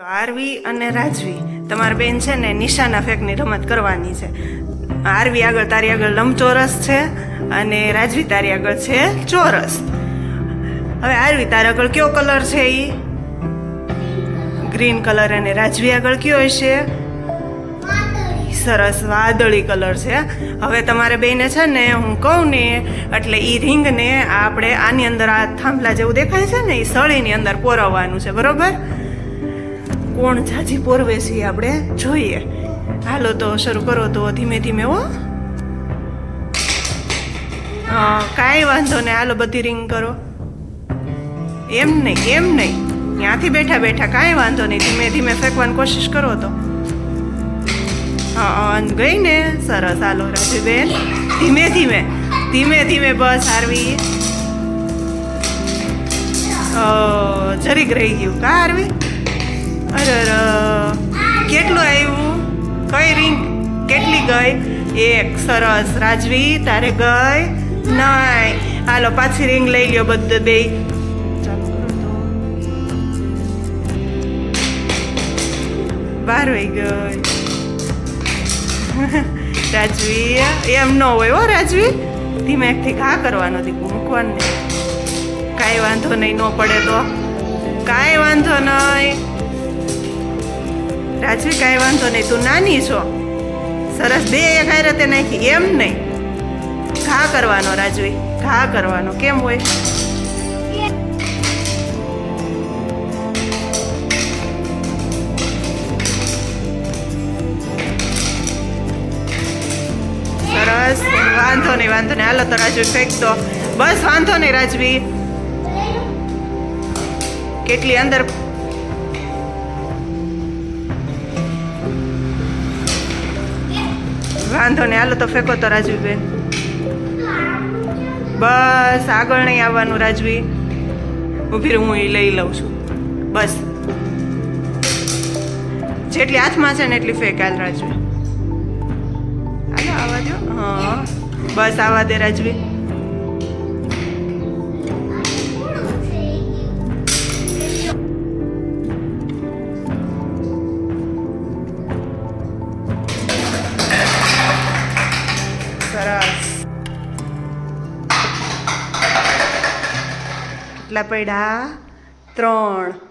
RV અને રાજવી, તમારા બેન છે ને નિશાના ફેંકની રમત કરવાની છે. આરવી આગળ તારી આગળ લંબચોરસ છે અને રાજવી તારી આગળ છે ચોરસ. હવે આરવી તારા આગળ કયો કલર છે એ ગ્રીન કલર અને રાજવી આગળ કયો હશે? સરસ, વાદળી કલર છે. હવે તમારે બેને છે ને, હું કહું ને એટલે એ રિંગને આપણે આની અંદર આ થાંભલા જેવું દેખાય છે ને એ સળીની અંદર પોરવવાનું છે, બરોબર? કોણ જાજી પોરવે છે આપણે જોઈએ. હાલો તો શરૂ કરો તો ધીમે ધીમે હો. હા, કાંઈ વાંધો નહીં. હાલો બધી રિંગ કરો. એમ નહીં એમ નહીં. ત્યાંથી બેઠા બેઠા કાંઈ વાંધો નહીં. ધીમે ધીમે ફેંકવાની કોશિશ કરો તો. હા ગઈ ને? સરસ. હાલો, રાજુબેન. ધીમે ધીમે. ધીમે ધીમે બસ હારવી. જરીક રહી ગયું. કા હારવી? અરે અરે કેટલું આવ્યું કઈ રિંગ કેટલી ગઈ? એક, સરસ. રાજવી, તારે ગઈ? નહીં હાલો, પાછી રિંગ લઈ લ્યો બધું બે બાર વહી ગઈ. રાજવી, એમ ન હોય હો, રાજવી. ધીમેકથી ઘા કરવાનો દીકું મૂકવાનું કાંઈ વાંધો નહીં, ન પડે તો. કાંઈ વાંધો નહીં. રાજવી કાંઈ વાંધો નહીં, તું નાની છો. સરસ, બે એક હારે નાખી, એમ નહીં. ઘા કરવાનો, રાજવી, ઘા કરવાનો, કેમ હોય? સરસ, વાંધો નહીં વાંધો નહીં. હાલો તો રાજવી, ફેંક દો. બસ, વાંધો નહીં, રાજવી. કેટલી અંદર વાંધો નહીં. હાલો તો ફેંકો તો રાજવી બેન બસ આગળ નહીં આવવાનું રાજવી. ઊભી હું એ લઈ લઉં છું. બસ. જેટલી હાથમાં છે ને એટલી ફેંક હાલ રાજવી. હાલો, આવવા દો હા. બસ આવા દે રાજવી. કેટલા પડ્યા. ત્રણ.